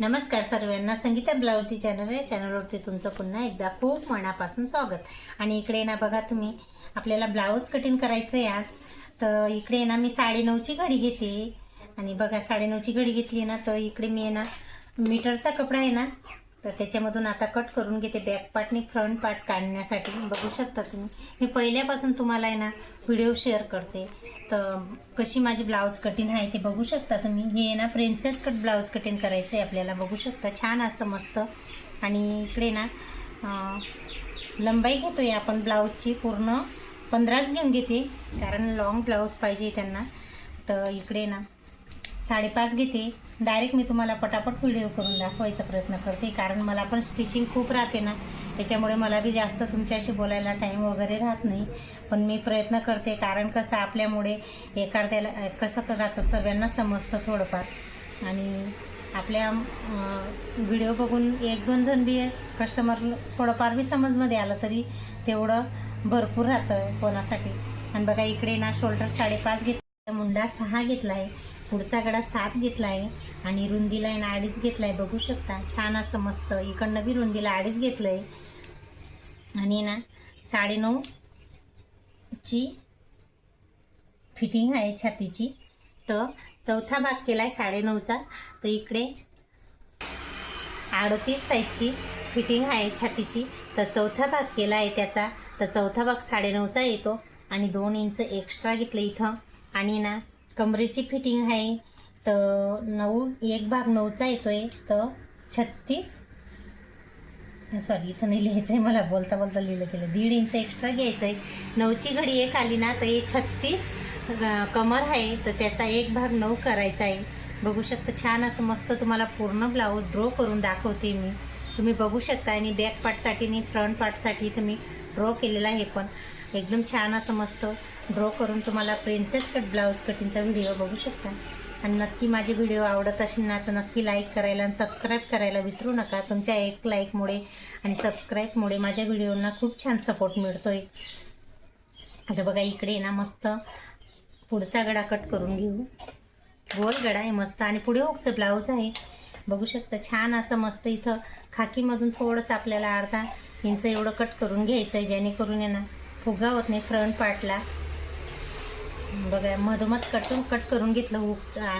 नमस्कार सर्वांना. संगीता ब्लाऊजची चॅनल आहे. चॅनलवरती तुमचं पुन्हा एकदा खूप मनापासून स्वागत. आणि इकडे ना बघा तुम्ही आपल्याला ब्लाऊज कटिंग करायचं आहे आज. तर इकडे ना मी साडेनऊची घडी घेते. आणि बघा साडेनऊची घडी घेतली ना तर इकडे मी आहे ना मीटरचा कपडा आहे ना तर त्याच्यामधून आता कट करून घेते बॅक पार्टनी फ्रंट पार्ट काढण्यासाठी. बघू शकता तुम्ही. मी पहिल्यापासून तुम्हाला आहे ना व्हिडिओ शेअर करते. तर कशी माझी ब्लाऊज कटिंग आहे ते बघू शकता तुम्ही. हे आहे ना प्रिन्सेस कट ब्लाऊज कटिंग करायचं आहे आपल्याला. बघू शकता. छान असं मस्त. आणि इकडे ना लंबाई घेतो आहे आपण ब्लाऊजची पूर्ण पंधराच घेऊन घेते. कारण लॉंग ब्लाऊज पाहिजे त्यांना. तर इकडे ना साडेपाच घेते. डायरेक्ट मी तुम्हाला पटापट व्हिडिओ करून दाखवायचा प्रयत्न करते. कारण मला पण स्टिचिंग खूप राहते ना. त्याच्यामुळे मला बी जास्त तुमच्याशी बोलायला टाईम वगैरे राहत नाही. पण मी प्रयत्न करते. कारण कसं आपल्यामुळे एखाद्याला कसं राहतं सगळ्यांना समजतं थोडंफार. आणि आपल्या व्हिडिओ बघून एक दोन जण बी कस्टमर थोडंफार बी समजमध्ये आलं तरी तेवढं भरपूर राहतं कोणासाठी. आणि बघा इकडे ना शोल्डर साडेपाच घेतला मुंडा सहा घेतला आहे पुढचा गडा सात घेतला आहे आणि रुंदीला आहे ना अडीच घेतला आहे बघू शकता. छान असं मस्त. इकडनं बी रुंदीला अडीच घेतलं आहे आणि ना साडेनऊ ची फिटिंग आहे छातीची. तर चौथा भाग केला आहे साडेनऊचा. तर इकडे अडतीस साईजची फिटिंग आहे छातीची. तर चौथा भाग केला आहे त्याचा. तर चौथा भाग साडेनऊचा येतो. आणि दोन इंच एक्स्ट्रा घेतलं इथं. आणि ना कमरेची फिटिंग आहे. तर नऊ एक भाग नऊचा येतो आहे तर छत्तीस. सॉरी इथं नाही लिहायचं आहे मला बोलता बोलता लिहिलं गेलं. दीड इंच एक्स्ट्रा घ्यायचं आहे नऊची घडी एक आली ना तर एक छत्तीस कमर आहे. तर त्याचा एक भाग नऊ करायचा आहे. बघू शकता छान असं मस्त तुम्हाला पूर्ण ब्लाऊज ड्रॉ करून दाखवते मी. तुम्ही बघू शकता आणि बॅक पार्टसाठी आणि फ्रंट पार्टसाठी तुम्ही ड्रॉ केलेला आहे पण. एकदम छान असं मस्त ड्रॉ करून तुम्हाला प्रिन्सेस कट ब्लाऊज कटिंगचा व्हिडिओ बघू शकता. आणि नक्की माझे व्हिडिओ आवडत असेल ना तर नक्की लाईक करायला आणि सबस्क्राईब करायला विसरू नका. तुमच्या एक लाईकमुळे आणि सबस्क्राईबमुळे माझ्या व्हिडिओंना खूप छान सपोर्ट मिळतो आहे आता बघा इकडे ना मस्त पुढचा गडा कट करून घेऊ. गोल गडा आहे मस्त आणि पुढे ओकचं ब्लाऊज आहे. बघू शकता छान असं मस्त इथं खाकीमधून थोडंसं आपल्याला अर्धा इंच एवढं कट करून घ्यायचं आहे जेणेकरून आहे ना फुगा होत नाही फ्रंट पार्टला. बघा मधोमध कटून कट करून घेतलं हुकचा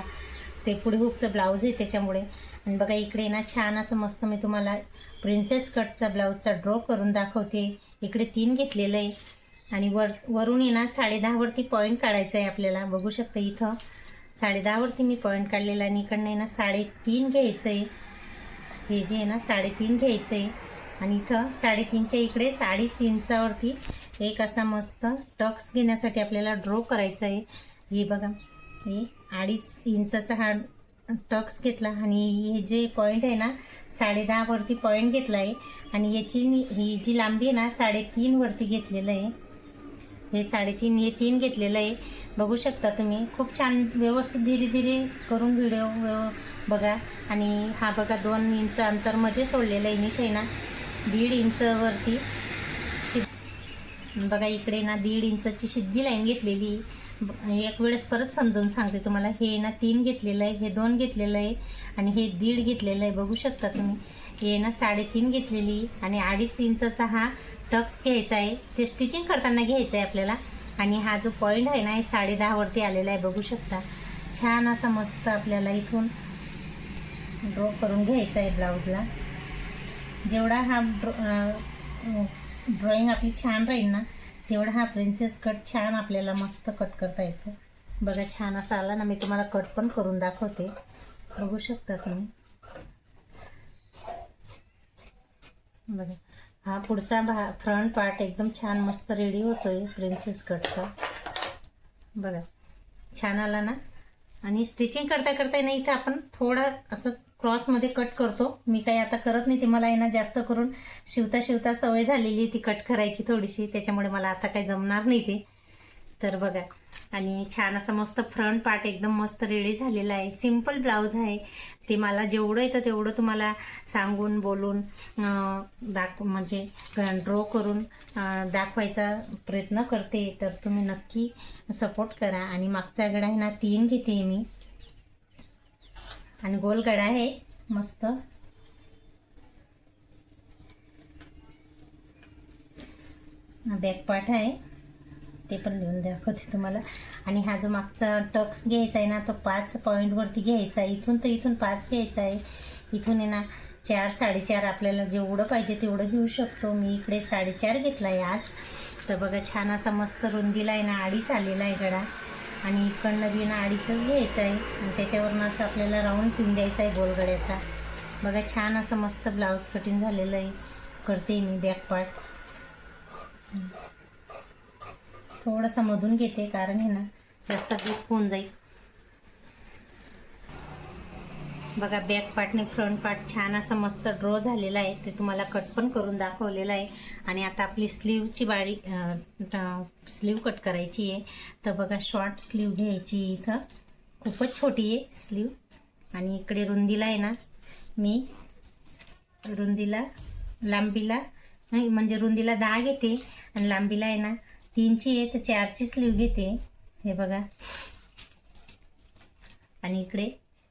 ते पुढे हुकचं ब्लाऊज आहे त्याच्यामुळे. आणि बघा इकडे ना छान असं मस्त मी तुम्हाला प्रिन्सेस कटचा ब्लाऊजचा ड्रॉ करून दाखवते. इकडे तीन घेतलेलं आहे. आणि वर वरून आहे ना साडेदहावरती पॉईंट काढायचं आहे आपल्याला. बघू शकता इथं. साडेदहावरती मी पॉईंट काढलेला आणि इकडनं आहे ना साडेतीन घ्यायचं आहे हे जे आहे ना साडेतीन घ्यायचं आहे आणि इथं साडेतीनच्या इकडे अडीच इंचावरती एक असा मस्त टक्स घेण्यासाठी आपल्याला ड्रॉ करायचा आहे. हे बघा हे अडीच इंचाचा हा टक्स घेतला आणि हे जे पॉईंट आहे ना साडेदहावरती पॉईंट घेतला आहे. आणि याची ही जी लांबी आहे ना साडेतीनवरती घेतलेलं आहे. हे साडेतीन हे तीन घेतलेलं आहे. बघू शकता तुम्ही खूप छान व्यवस्थित धीरे धीरे करून व्हिडिओ बघा. आणि हा बघा दोन इंच अंतरमध्ये सोडलेलं आहे. मी काही ना? दीड इंचवरती शि बघा इकडे ना दीड इंचची सिद्धी लाईन घेतलेली. ब- एक वेळेस परत समजावून सांगते तुम्हाला. हे ना तीन घेतलेलं आहे हे दोन घेतलेलं आहे आणि हे दीड घेतलेलं आहे. बघू शकता तुम्ही. हे ना साडेतीन घेतलेली आणि अडीच इंचचा हा टक्स घ्यायचा आहे. ते स्टिचिंग करताना घ्यायचं आहे आपल्याला. आणि हा जो पॉईंट आहे ना हे साडेदहावरती आलेला आहे. बघू शकता. छान असा मस्त आपल्याला इथून ड्रॉ करून घ्यायचा आहे ब्लाऊजला. जेवढा हा ड्रॉइंग आपली छान राहील ना तेवढा हा प्रिन्सेस कट छान आपल्याला मस्त कट करता येतो. बघा छान असा आला ना मी तुम्हाला कट पण करून दाखवते. बघू शकता तुम्ही. बघा हा पुढचा भा फ्रंट पार्ट एकदम छान मस्त रेडी होतोय प्रिन्सेस कटचा बघा छान आला ना. आणि स्टिचिंग करता करता ना इथं आपण थोडं असं क्रॉसमध्ये कट करतो. मी काही आता करत नाही ते मला आहे ना जास्त करून शिवता शिवता सवय झालेली आहे ती कट करायची थोडीशी. त्याच्यामुळे मला आता काही जमणार नाही ते. तर बघा. आणि छान असं मस्त फ्रंट पार्ट एकदम मस्त रेडी झालेला आहे. सिंपल ब्लाऊज आहे. ते मला जेवढं येतं तेवढं तुम्हाला सांगून बोलून दाख म्हणजे ड्रॉ करून दाखवायचा प्रयत्न करते. तर तुम्ही नक्की सपोर्ट करा. आणि मागचा गडा आहे ना तीन घेते मी. आणि गोलगडा आहे. मस्त. बॅक पार्ट आहे. ते पण लिहून दाखवते तुम्हाला. आणि हा जो मागचा टक्स घ्यायचा आहे ना तो पाच पॉईंटवरती घ्यायचा आहे. इथून तर इथून पाच घ्यायचा आहे. इथून आहे ना चार साडेचार आपल्याला जेवढं पाहिजे तेवढं घेऊ शकतो. मी इकडे साडेचार घेतला आहे आज. तर बघा छान असा मस्त रुंदीला आहे ना आडीच आलेला आहे गडा. आणि इकडनं बिना अडीचंच घ्यायचं आहे आणि त्याच्यावरनं असं आपल्याला राऊंड पिन द्यायचा आहे गोलगड्याचा. बघा छान असं मस्त ब्लाऊज कटिंग झालेलं आहे. करते मी बॅक पार्ट थोडंसं मधून घेते कारण हे ना जास्त डीप होऊन जाईल. बघा बॅक पार्टने फ्रंट पार्ट छान असं मस्त ड्रॉ झालेला आहे. ते तुम्हाला कट पण करून दाखवलेलं आहे. आणि आता आपली स्लीवची बाळी स्लीव कट करायची आहे. तर बघा शॉर्ट स्लीव घ्यायची इथं. खूपच छोटी आहे स्लीव आणि इकडे रुंदीला आहे ना मी रुंदीला लांबीला नाही म्हणजे रुंदीला दहा घेते. आणि लांबीला आहे ना तीनची आहे तर चारची स्लीव घेते. हे बघा. आणि इकडे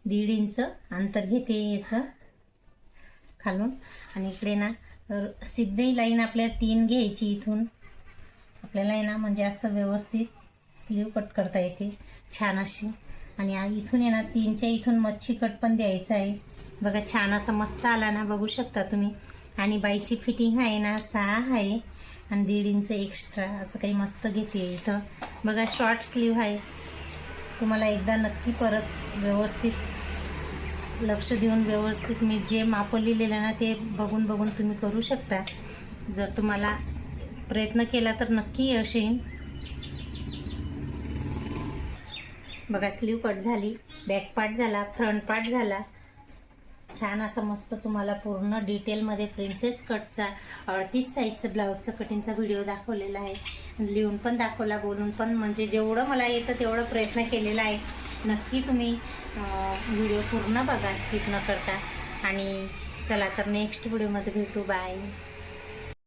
दीड इंच अंतर घेते याचं खालून. आणि इकडे ना र- सिद्धही लाईन आपल्याला तीन घ्यायची इथून. आपल्याला आहे ना म्हणजे असं व्यवस्थित स्लीव कट करता येते. छान अशी. आणि इथून आहे ना तीनच्या इथून मच्छी कट पण द्यायचं आहे. बघा छान असं मस्त आला ना बघू शकता तुम्ही. आणि बाईची फिटिंग आहे ना सहा आहे. आणि दीड इंच एक्स्ट्रा असं काही मस्त घेते इथं. बघा शॉर्ट स्लीव आहे. तुम्हाला एकदा नक्की परत व्यवस्थित लक्ष देऊन व्यवस्थित मी जे मापं लिहिलेलं ना ते बघून बघून तुम्ही करू शकता. जर तुम्हाला प्रयत्न केला तर नक्की यश येईल. बघा स्लीव कट झाली बॅक पार्ट झाला फ्रंट पार्ट झाला. छान असं मस्त तुम्हाला पूर्ण डिटेलमध्ये प्रिन्सेस कटचा अडतीस साईजचं ब्लाऊजचं कटिंगचा व्हिडिओ दाखवलेला आहे. लिहून पण दाखवला बोलून पण म्हणजे जेवढं मला येतं तेवढं प्रयत्न केलेला आहे. नक्की तुम्ही व्हिडिओ पूर्ण बघा स्किप न करता. आणि चला तर नेक्स्ट व्हिडिओमध्ये भेटू. बाय